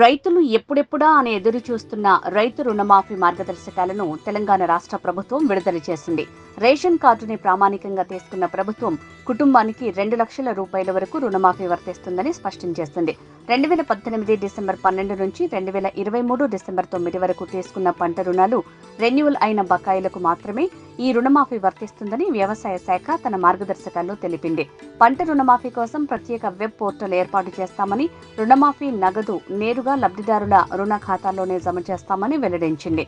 రైతులు ఎప్పుడెప్పుడా అని ఎదురు చూస్తున్న రైతు రుణమాఫీ మార్గదర్శకాలను తెలంగాణ రాష్ట్ర ప్రభుత్వం విడుదల చేసింది. రేషన్ కార్డుని ప్రామాణికంగా తీసుకున్న ప్రభుత్వం కుటుంబానికి రెండు లక్షల రూపాయల వరకు రుణమాఫీ వర్తిస్తుందని స్పష్టం చేస్తుంది రెండు వేల పద్దెనిమిది డిసెంబర్ పన్నెండు నుంచి రెండు వేల ఇరవై మూడు డిసెంబర్ తొమ్మిది వరకు తీసుకున్న పంట రుణాలు రెన్యువల్ అయిన బకాయిలకు మాత్రమే ఈ రుణమాఫీ వర్తిస్తుందని వ్యవసాయ శాఖ తన మార్గదర్శకాల్లో తెలిపింది. పంట రుణమాఫీ కోసం ప్రత్యేక వెబ్ పోర్టల్ ఏర్పాటు చేస్తామని రుణమాఫీ నగదు నేరుగా లబ్ధిదారుల రుణ ఖాతాల్లోనే జమ చేస్తామని వెల్లడించింది.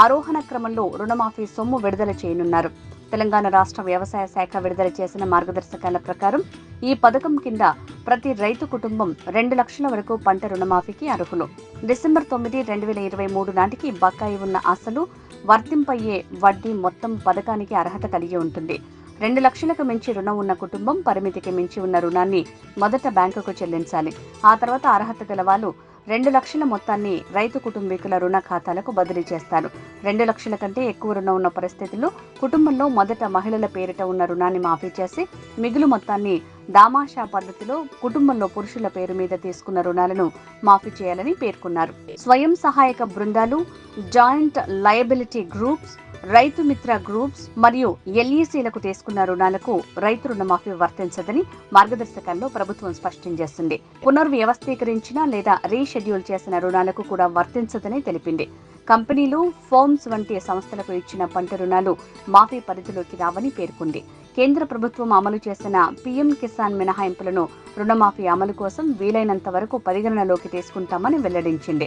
ఆరోహణ క్రమంలో రుణమాఫీ సొమ్ము విడుదల చేయనున్నారు. తెలంగాణ రాష్ట్ర వ్యవసాయ శాఖ విడుదల చేసిన మార్గదర్శకాల ప్రకారం ఈ పథకం కింద ప్రతి రైతు కుటుంబం రెండు లక్షల వరకు పంట రుణమాఫీకి అర్హులు. డిసెంబర్ తొమ్మిది రెండు వేల ఇరవై మూడు నాటికి బకాయి ఉన్న అసలు వర్తింపయ్యే వడ్డీ మొత్తం పథకానికి అర్హత కలిగి ఉంటుంది. రెండు లక్షలకు మించి రుణం ఉన్న కుటుంబం పరిమితికి మించి ఉన్న రుణాన్ని మొదట బ్యాంకుకు చెల్లించాలి. ఆ తర్వాత అర్హత గల వాళ్ళు రెండు లక్షల మొత్తాన్ని రైతు కుటుంబీకుల రుణ ఖాతాలకు బదిలీ చేస్తారు. రెండు లక్షల కంటే ఎక్కువ రుణం ఉన్న పరిస్థితుల్లో కుటుంబంలో మొదట మహిళల పేరిట ఉన్న రుణాన్ని మాఫీ చేసి మిగులు మొత్తాన్ని దామాషా పద్ధతిలో కుటుంబంలో పురుషుల పేరు మీద తీసుకున్న రుణాలను మాఫీ చేయాలని పేర్కొన్నారు. స్వయం సహాయక బృందాలు joint liability groups Rythu Mitra groups మరియు ఎల్ఈసీలకు తీసుకున్న రుణాలకు రైతు రుణమాఫీ వర్తించదని మార్గదర్శకాల్లో ప్రభుత్వం స్పష్టం చేసింది. పునర్వ్యవస్థీకరించిన లేదా రీషెడ్యూల్ చేసిన రుణాలకు కూడా వర్తించదని తెలిపింది. కంపెనీలు ఫోమ్స్ వంటి సంస్థలకు ఇచ్చిన పంట రుణాలు మాఫీ పరిధిలోకి రావని పేర్కొంది. కేంద్ర ప్రభుత్వం అమలు చేసిన పీఎం కిసాన్ మినహాయింపులను రుణమాఫీ అమలు కోసం వీలైనంత వరకు పరిగణనలోకి తీసుకుంటామని వెల్లడించింది.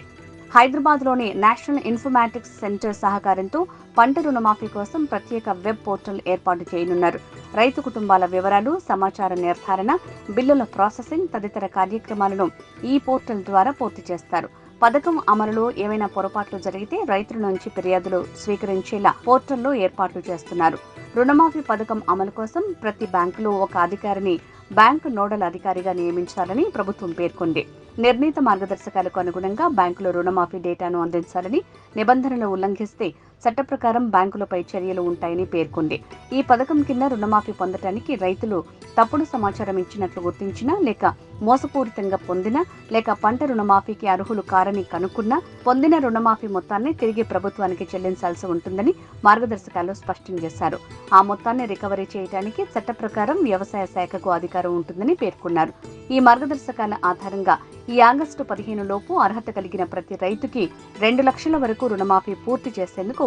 హైదరాబాద్లోని నేషనల్ ఇన్ఫర్మాటిక్స్ సెంటర్ సహకారంతో పంట రుణమాఫీ కోసం ప్రత్యేక వెబ్ పోర్టల్ ఏర్పాటు చేయనున్నారు. రైతు కుటుంబాల వివరాలు సమాచార నిర్ధారణ బిల్లుల ప్రాసెసింగ్ తదితర కార్యక్రమాలను ఈ పోర్టల్ ద్వారా పూర్తి చేస్తారు. పథకం అమలులో ఏవైనా పొరపాట్లు జరిగితే రైతుల నుంచి ఫిర్యాదులు స్వీకరించేలా పోర్టల్లో ఏర్పాట్లు చేస్తున్నారు. రుణమాఫీ పథకం అమలు కోసం ప్రతి బ్యాంకులో ఒక అధికారిని బ్యాంకు నోడల్ అధికారిగా నియమించాలని ప్రభుత్వం పేర్కొంది. నిర్ణీత మార్గదర్శకాలకు అనుగుణంగా బ్యాంకులో రుణమాఫీ డేటాను అందించాలని నిబంధనలు ఉల్లంఘిస్తే చట్ట ప్రకారం బ్యాంకులపై చర్యలు ఉంటాయని పేర్కొంది. ఈ పథకం కింద రుణమాఫీ పొందటానికి రైతులు తప్పుడు సమాచారం ఇచ్చినట్లు గుర్తించినా లేక మోసపూరితంగా పొందినా లేక పంట రుణమాఫీకి అర్హులు కారని కనుక్కున్నా పొందిన రుణమాఫీ మొత్తాన్ని తిరిగి ప్రభుత్వానికి చెల్లించాల్సి ఉంటుందని మార్గదర్శకాలు స్పష్టం చేశారు. ఆ మొత్తాన్ని రికవరీ చేయడానికి చట్ట ప్రకారం వ్యవసాయ శాఖకు అధికారం ఉంటుందని పేర్కొన్నారు. ఈ మార్గదర్శకాల ఆధారంగా ఈ ఆగస్టు పదిహేను లోపు అర్హత కలిగిన ప్రతి రైతుకి రెండు లక్షల వరకు రుణమాఫీ పూర్తి చేసేందుకు